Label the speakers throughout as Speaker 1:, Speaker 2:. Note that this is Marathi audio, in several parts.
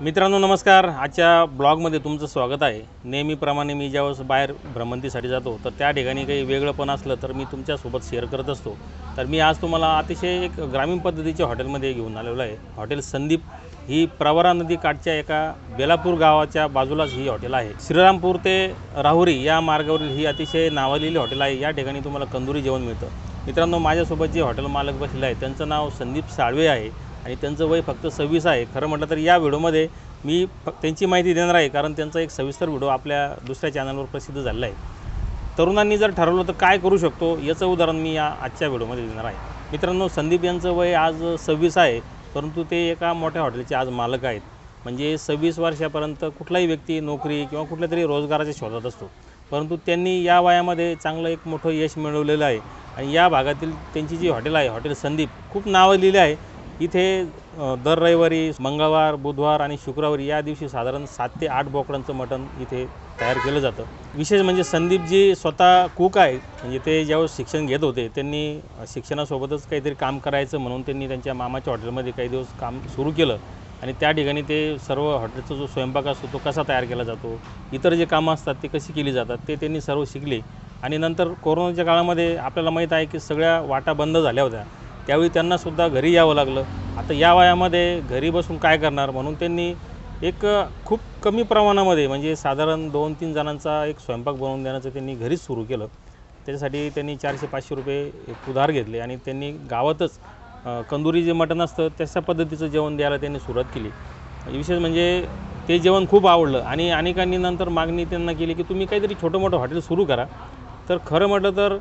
Speaker 1: मित्रांनो नमस्कार. आजच्या ब्लॉगमध्ये तुमचं स्वागत आहे. नेहमीप्रमाणे मी ज्यावेळेस बाहेर भ्रमंतीसाठी जातो तर त्या ठिकाणी काही वेगळं पण असलं तर मी तुमच्यासोबत शेअर करत असतो. तर मी आज तुम्हाला अतिशय एक ग्रामीण पद्धतीच्या हॉटेलमध्ये घेऊन आलेलो आहे. हॉटेल संदीप ही प्रवरा नदी काठच्या एका बेलापूर गावाच्या बाजूलाच ही हॉटेल आहे. श्रीरामपूर ते राहुरी या मार्गावरील ही अतिशय नावालेली हॉटेल आहे. या ठिकाणी तुम्हाला कंदुरी जेवण मिळतं. मित्रांनो माझ्यासोबत जे हॉटेल मालक बसलेलं आहे त्यांचं नाव संदीप साळवे आहे. आणि त्यांचं वय फक्त सव्वीस आहे. खरं म्हटलं तर या व्हिडिओमध्ये मी फ त्यांची माहिती देणार आहे कारण त्यांचा एक सविस्तर व्हिडिओ आपल्या दुसऱ्या चॅनलवर प्रसिद्ध झालेला आहे. तरुणांनी जर ठरवलं तर काय करू शकतो याचं उदाहरण मी या आजच्या व्हिडिओमध्ये देणार आहे. मित्रांनो संदीप यांचं वय आज सव्वीस आहे परंतु ते एका मोठ्या हॉटेलचे आज मालक आहेत. म्हणजे सव्वीस वर्षापर्यंत कुठलाही व्यक्ती नोकरी किंवा कुठल्या तरी रोजगाराच्या शोधात असतो. परंतु त्यांनी या वयामध्ये चांगलं एक मोठं यश मिळवलेलं आहे. आणि या भागातील त्यांची जी हॉटेल आहे हॉटेल संदीप खूप नावं लिहिली आहे. इथे दर रविवारी मंगळवार बुधवार आणि शुक्रवारी या दिवशी साधारण सात ते आठ बोकडांचं मटण इथे तयार केलं जातं. विशेष म्हणजे संदीप जी स्वतः कुक आहे म्हणजे ते ज्यावेळेस शिक्षण घेत होते त्यांनी शिक्षणासोबतच काहीतरी काम करायचं म्हणून त्यांनी त्यांच्या मामाच्या हॉटेलमध्ये काही दिवस काम सुरू केलं. आणि त्या ठिकाणी ते सर्व हॉटेलचा जो स्वयंपाक असतो तो कसा तयार केला जातो इतर जे कामं असतात ते कशी केली जातात ते त्यांनी सर्व शिकले. आणि नंतर कोरोनाच्या काळामध्ये आपल्याला माहीत आहे की सगळ्या वाटा बंद झाल्या होत्या. त्यावेळी त्यांनासुद्धा घरी यावं लागलं. आता या वयामध्ये घरी बसून काय करणार? म्हणून त्यांनी एक खूप कमी प्रमाणामध्ये म्हणजे साधारण दोन तीन जणांचा एक स्वयंपाक बनवून देण्याचं त्यांनी घरीच सुरू केलं. त्याच्यासाठी त्यांनी चारशे पाचशे रुपये एक उधार घेतले आणि त्यांनी गावातच कंदुरी जे मटण असतं तशा पद्धतीचं जेवण द्यायला त्यांनी सुरुवात केली. विशेष म्हणजे ते जेवण खूप आवडलं आणि अनेकांनी नंतर मागणी त्यांना केली की तुम्ही काहीतरी छोटं मोठं हॉटेल सुरू करा. तर खरं म्हटलं तर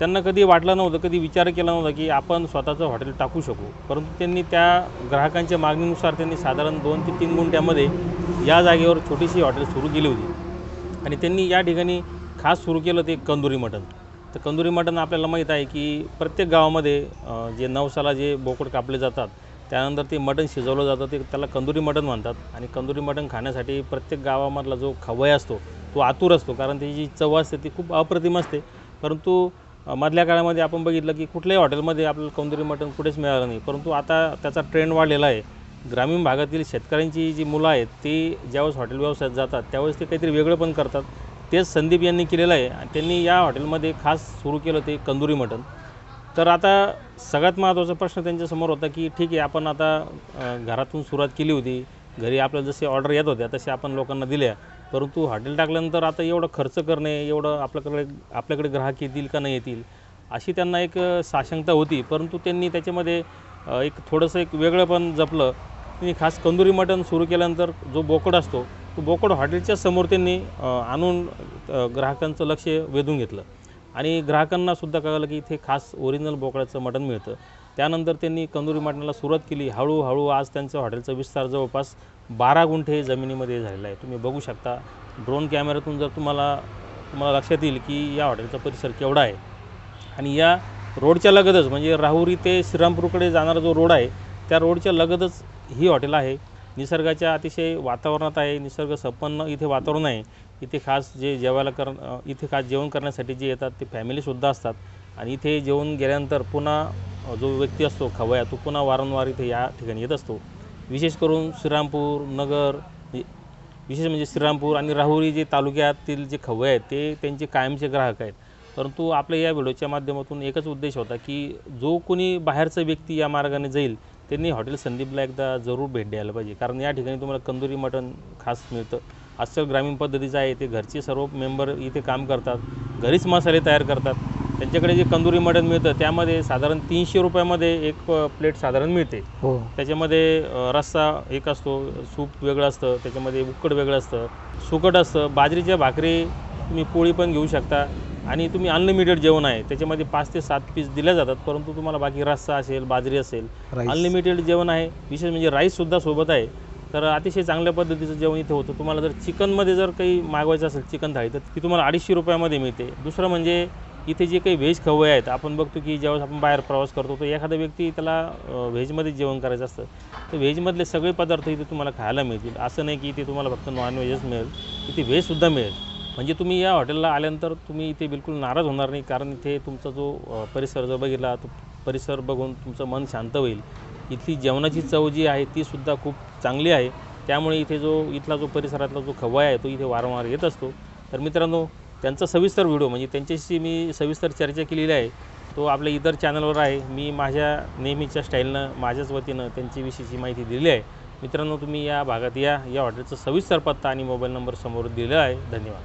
Speaker 1: त्यांना कधी वाटलं नव्हतं कधी विचार केला नव्हता की आपण स्वतःचं हॉटेल टाकू शकू. परंतु त्यांनी त्या ग्राहकांच्या मागणीनुसार त्यांनी साधारण दोन ते तीन गुंठ्यामध्ये या जागेवर छोटीशी हॉटेल सुरू केली होती. आणि त्यांनी या ठिकाणी खास सुरू केलं ते कंदुरी मटण. तर कंदुरी मटण आपल्याला माहीत आहे की प्रत्येक गावामध्ये जे नवसाला जे बोकड कापले जातात त्यानंतर ते मटण शिजवलं जातं ते त्याला कंदुरी मटण म्हणतात. आणि कंदुरी मटण खाण्यासाठी प्रत्येक गावामधला जो खवय असतो तो आतुर असतो. कारण त्याची जी चव असते ती खूप अप्रतिम असते. परंतु मधल्या काळामध्ये आपण बघितलं की कुठल्याही हॉटेलमध्ये आपल्याला कंदुरी मटण कुठेच मिळालं नाही. परंतु आता त्याचा ट्रेंड वाढलेला आहे. ग्रामीण भागातील शेतकऱ्यांची जी मुलं आहेत ती ज्यावेळेस हॉटेल व्यवसायात जातात त्यावेळेस ते काहीतरी वेगळं पण करतात. तेच संदीप यांनी केलेलं आहे आणि त्यांनी या हॉटेलमध्ये खास सुरू केलं ते कंदुरी मटण. तर आता सगळ्यात महत्त्वाचा प्रश्न त्यांच्यासमोर होता की ठीक आहे आपण आता घरातून सुरुवात केली होती. घरी आपल्याला जसे ऑर्डर येत होत्या तसे आपण लोकांना दिल्या. परंतु हॉटेल टाकल्यानंतर आता एवढं खर्च करणे एवढं आपल्याकडे आपल्याकडे ग्राहक येतील का नाही येतील अशी त्यांना एक साशंकता होती. परंतु त्यांनी त्याच्यामध्ये एक थोडंसं एक वेगळं पण जपलं. त्यांनी खास कंदुरी मटण सुरू केल्यानंतर जो बोकड असतो तो बोकड हॉटेलच्या समोर त्यांनी आणून ग्राहकांचं लक्ष वेधून घेतलं. आणि ग्राहकांनासुद्धा कळलं की इथे खास ओरिजिनल बोकडाचं मटण मिळतं. त्यानंतर त्यांनी कंदुरी मटणाला सुरुवात केली. हळूहळू आज त्यांचं हॉटेलचा विस्तार जवळपास बारा गुंठे जमिनीमध्ये झालेला आहे. तुम्ही बघू शकता ड्रोन कॅमेऱ्यातून जर तुम्हाला तुम्हाला लक्षात येईल की या हॉटेलचा परिसर केवढा आहे. आणि या रोडच्या लगतच म्हणजे राहुरी ते श्रीरामपूरकडे जाणारा जो रोड आहे त्या रोडच्या लगतच ही हॉटेल आहे. निसर्गाच्या अतिशय वातावरणात आहे निसर्ग संपन्न इथे वातावरण आहे. इथे खास जे जेवायला कर इथे खास जेवण करण्यासाठी जे येतात ते फॅमिलीसुद्धा असतात. आणि इथे जेवण गेल्यानंतर पुन्हा जो व्यक्ती असतो खवया तो पुन्हा वारंवार इथे या ठिकाणी येत असतो. विशेष करून श्रीरामपूर नगर विशेष म्हणजे श्रीरामपूर आणि राहुरी जे तालुक्यातील जे खवय आहेत ते त्यांचे कायमचे ग्राहक आहेत. परंतु आपल्या या व्हिडिओच्या माध्यमातून एकच उद्देश होता की जो कोणी बाहेरचा व्यक्ती या मार्गाने जाईल त्यांनी हॉटेल संदीपला एकदा जरूर भेट द्यायला पाहिजे. कारण या ठिकाणी तुम्हाला कंदुरी मटण खास मिळतं. अस्सल ग्रामीण पद्धतीचं आहे ते घरचे सर्व मेंबर इथे काम करतात घरीच मसाले तयार करतात. त्यांच्याकडे जे कंदुरी मटण मिळतं त्यामध्ये साधारण तीनशे रुपयामध्ये एक प्लेट साधारण मिळते.
Speaker 2: हो.
Speaker 1: त्याच्यामध्ये अ, रस्सा एक असतो सूप वेगळं असतं त्याच्यामध्ये उक्कड वेगळं असतं सुकट असतं बाजरीच्या भाकरी तुम्ही पोळी पण घेऊ शकता आणि तुम्ही अनलिमिटेड जेवण आहे. त्याच्यामध्ये पाच ते सात पीस दिल्या जातात परंतु तुम्हाला बाकी रस्सा असेल बाजरी असेल
Speaker 2: राईस
Speaker 1: अनलिमिटेड जेवण आहे. विशेष म्हणजे राईससुद्धा सोबत आहे. तर अतिशय चांगल्या पद्धतीचं जेवण इथे होतं. तुम्हाला जर चिकनमध्ये जर काही मागवायचं असेल चिकन थाळी तर ती तुम्हाला अडीचशे रुपयामध्ये मिळते. दुसरं म्हणजे इथे जे काही व्हेज खवय आहेत आपण बघतो की ज्यावेळेस आपण बाहेर प्रवास करतो तर एखादा व्यक्ती त्याला व्हेजमध्येच व्हेजमध्ये जेवण करायचं असतं. तर व्हेजमधले सगळे पदार्थ इथे तुम्हाला खायला मिळतील. असं नाही की इथे तुम्हाला फक्त नॉनव्हेजच मिळेल इथे व्हेजसुद्धा मिळेल. म्हणजे तुम्ही या हॉटेलला आल्यानंतर तुम्ही इथे बिलकुल नाराज होणार नाही कारण इथे तुमचा जो परिसर जर बघितला तो परिसर बघून तुमचं मन शांत होईल. इथली जेवणाची चव जी आहे ती सुद्धा खूप चांगली आहे. त्यामुळे इथे जो इथला जो परिसरातला जो खवय आहे तो इथे वारंवार येत असतो. तर मित्रांनो त्यांचा सविस्तर व्हिडिओ म्हणजे त्यांच्याशी मी सविस्तर चर्चा केलेली आहे. तो आपल्या इतर चॅनलवर आहे. मी माझ्या नेहमीच्या स्टाईलनं माझ्याच वतीनं त्यांच्याविषयीची माहिती दिली आहे. मित्रांनो तुम्ही या भागात या. या हॉटेलचा सविस्तर पत्ता आणि मोबाईल नंबर समोर दिलेला आहे. धन्यवाद.